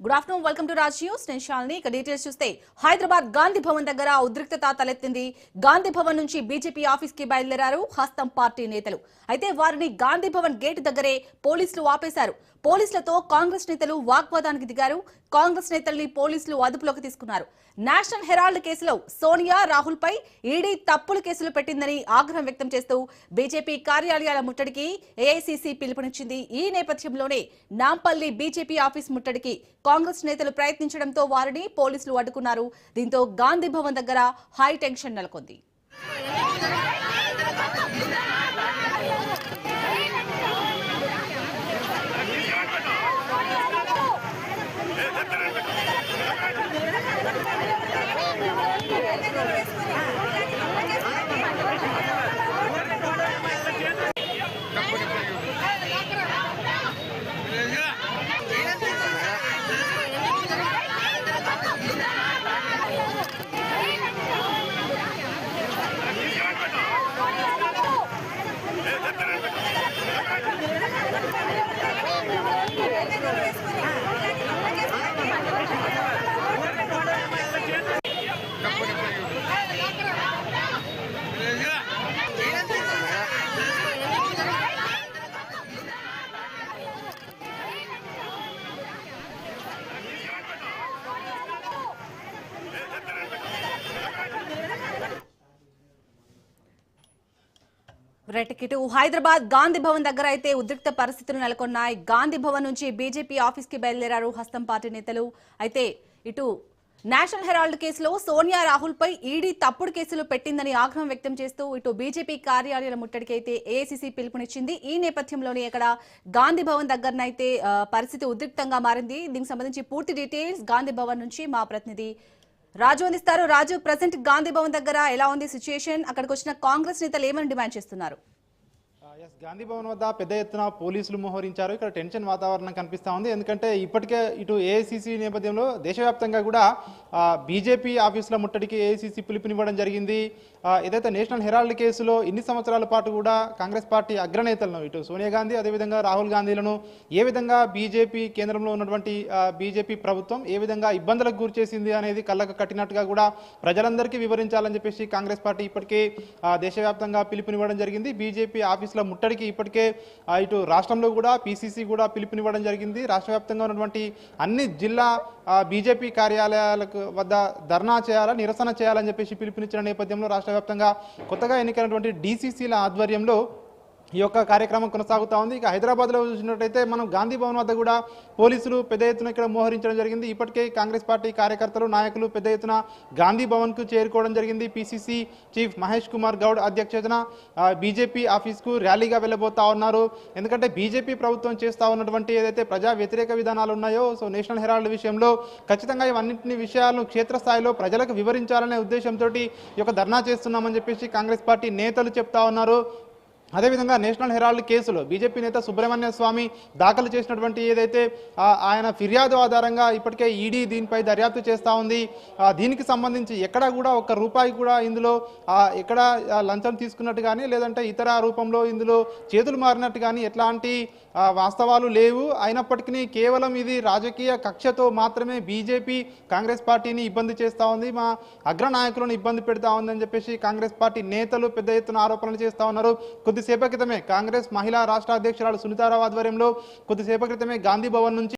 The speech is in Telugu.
Good afternoon welcome to Raj news నేను శాలిని. ఇక డీటెయిల్స్ చూస్తే హైదరాబాద్ గాంధీ భవన్ దగ్గర ఉద్రిక్తత తలెత్తింది. గాంధీ భవన్ నుంచి బీజేపీ ఆఫీస్కి బయలుదేరారు హస్తం పార్టీ నేతలు. అయితే వారిని గాంధీ భవన్ గేట్ దగ్గరే పోలీసులు ఆపేశారు. పోలీసులతో కాంగ్రెస్ నేతలు వాగ్వాదానికి దిగారు. కాంగ్రెస్ నేతల్ని పోలీసులు అదుపులోకి తీసుకున్నారు. నేషనల్ హెరాల్డ్ కేసులో సోనియా రాహుల్ పై ఈడీ తప్పులు కేసులు పెట్టిందని ఆగ్రహం వ్యక్తం చేస్తూ బీజేపీ కార్యాలయాల ముట్టడికి ఏఐసీసీ పిలుపునిచ్చింది. ఈ నేపథ్యంలోనే నాంపల్లి బీజేపీ ఆఫీస్ ముట్టడికి కాంగ్రెస్ నేతలు ప్రయత్నించడంతో వారిని పోలీసులు అడ్డుకున్నారు. దీంతో గాంధీ భవన్ దగ్గర హై టెన్షన్ నెలకొంది. రైట్ ఇటు హైదరాబాద్ గాంధీ భవన్ దగ్గర అయితే ఉద్రిక్త పరిస్థితులు నెలకొన్నాయి. గాంధీ భవన్ నుంచి బీజేపీ ఆఫీస్కి బయలుదేరారు హస్తం పార్టీ నేతలు. అయితే ఇటు నేషనల్ హెరాల్డ్ కేసులో సోనియా రాహుల్ పై ఈడీ తప్పుడు కేసులు పెట్టిందని ఆగ్రహం వ్యక్తం చేస్తూ ఇటు బీజేపీ కార్యాలయాల ముట్టడికి అయితే ఏఐసీసీ పిలుపునిచ్చింది. ఈ నేపథ్యంలోనే ఇక్కడ గాంధీ భవన్ దగ్గరనైతే పరిస్థితి ఉద్రిక్తంగా మారింది. దీనికి సంబంధించి పూర్తి డీటెయిల్స్ గాంధీ భవన్ నుంచి మా ప్రతినిధి రాజు అందిస్తారు రాజు ప్రజెంట్ గాంధీ భవన్ దగ్గర ఎలా ఉంది సిచ్యుయేషన్? అక్కడికి వచ్చిన కాంగ్రెస్ నేతలు ఏమని డిమాండ్ చేస్తున్నారు? ఎస్ గాంధీ భవన్ వద్ద పెద్ద ఎత్తున పోలీసులు మోహరించారు. ఇక్కడ టెన్షన్ వాతావరణం కనిపిస్తూ ఉంది. ఎందుకంటే ఇప్పటికే ఇటు ఏఐసిసి నేపథ్యంలో దేశవ్యాప్తంగా కూడా బీజేపీ ఆఫీసుల ముట్టడికి ఏఐసిసి పిలుపునివ్వడం జరిగింది. ఏదైతే నేషనల్ హెరాల్డ్ కేసులో ఇన్ని సంవత్సరాల పాటు కూడా కాంగ్రెస్ పార్టీ అగ్రనేతలను ఇటు సోనియా గాంధీ అదేవిధంగా రాహుల్ గాంధీలను ఏ విధంగా బీజేపీ కేంద్రంలో ఉన్నటువంటి బీజేపీ ప్రభుత్వం ఏ విధంగా ఇబ్బందులకు గురిచేసింది అనేది కళ్ళకు కట్టినట్టుగా కూడా ప్రజలందరికీ వివరించాలని చెప్పేసి కాంగ్రెస్ పార్టీ ఇప్పటికే దేశవ్యాప్తంగా పిలుపునివ్వడం జరిగింది. బీజేపీ ఆఫీసుల ముట్టడికి ఇప్పటికే ఇటు రాష్ట్రంలో కూడా పీసీసీ కూడా పిలుపునివ్వడం జరిగింది. రాష్ట్ర వ్యాప్తంగా ఉన్నటువంటి అన్ని జిల్లా బీజేపీ కార్యాలయాలకు వద్ద ధర్నా చేయాలా నిరసన చేయాలని చెప్పేసి పిలుపునిచ్చిన నేపథ్యంలో రాష్ట్ర వ్యాప్తంగా కొత్తగా ఎన్నికైనటువంటి డీసీసీల ఆధ్వర్యంలో ఈ యొక్క కార్యక్రమం కొనసాగుతా ఉంది. ఇక హైదరాబాద్లో చూసినట్టయితే మనం గాంధీ భవన్ వద్ద కూడా పోలీసులు పెద్ద ఎత్తున ఇక్కడ మోహరించడం జరిగింది. ఇప్పటికే కాంగ్రెస్ పార్టీ కార్యకర్తలు నాయకులు పెద్ద ఎత్తున గాంధీ భవన్కు చేరుకోవడం జరిగింది. పిసిసి చీఫ్ మహేష్ కుమార్ గౌడ్ అధ్యక్షతన బీజేపీ ఆఫీస్కు ర్యాలీగా వెళ్ళబోతా ఉన్నారు. ఎందుకంటే బీజేపీ ప్రభుత్వం చేస్తూ ఉన్నటువంటి ఏదైతే ప్రజా వ్యతిరేక విధానాలు ఉన్నాయో సో నేషనల్ హెరాల్డ్ విషయంలో ఖచ్చితంగా ఇవన్నింటిని విషయాలను క్షేత్రస్థాయిలో ప్రజలకు వివరించాలనే ఉద్దేశంతో ఈ యొక్క ధర్నా చేస్తున్నామని చెప్పేసి కాంగ్రెస్ పార్టీ నేతలు చెప్తా ఉన్నారు. అదేవిధంగా నేషనల్ హెరాల్డ్ కేసులో బీజేపీ నేత సుబ్రహ్మణ్య స్వామి దాఖలు చేసినటువంటి ఏదైతే ఆయన ఫిర్యాదు ఆధారంగా ఇప్పటికే ఈడీ దీనిపై దర్యాప్తు చేస్తూ ఉంది. దీనికి సంబంధించి ఎక్కడా కూడా ఒక్క రూపాయి కూడా ఇందులో ఎక్కడ లంచం తీసుకున్నట్టు కానీ లేదంటే ఇతర రూపంలో ఇందులో చేతులు మారినట్టు కానీ ఎట్లాంటి వాస్తవాలు లేవు. అయినప్పటికీ కేవలం ఇది రాజకీయ కక్షతో మాత్రమే బీజేపీ కాంగ్రెస్ పార్టీని ఇబ్బంది చేస్తూ ఉంది. మా అగ్రనాయకులను ఇబ్బంది పెడతా ఉందని చెప్పేసి కాంగ్రెస్ పార్టీ నేతలు పెద్ద ఎత్తున ఆరోపణలు చేస్తూ ఉన్నారు. కొద్దిసేపటి క్రితమే కాంగ్రెస్ మహిళా రాష్ట్ర అధ్యక్షురాలు సునీతారావు ఆధ్వర్యంలో కొద్దిసేపటి క్రితమే గాంధీ భవన్ నుంచి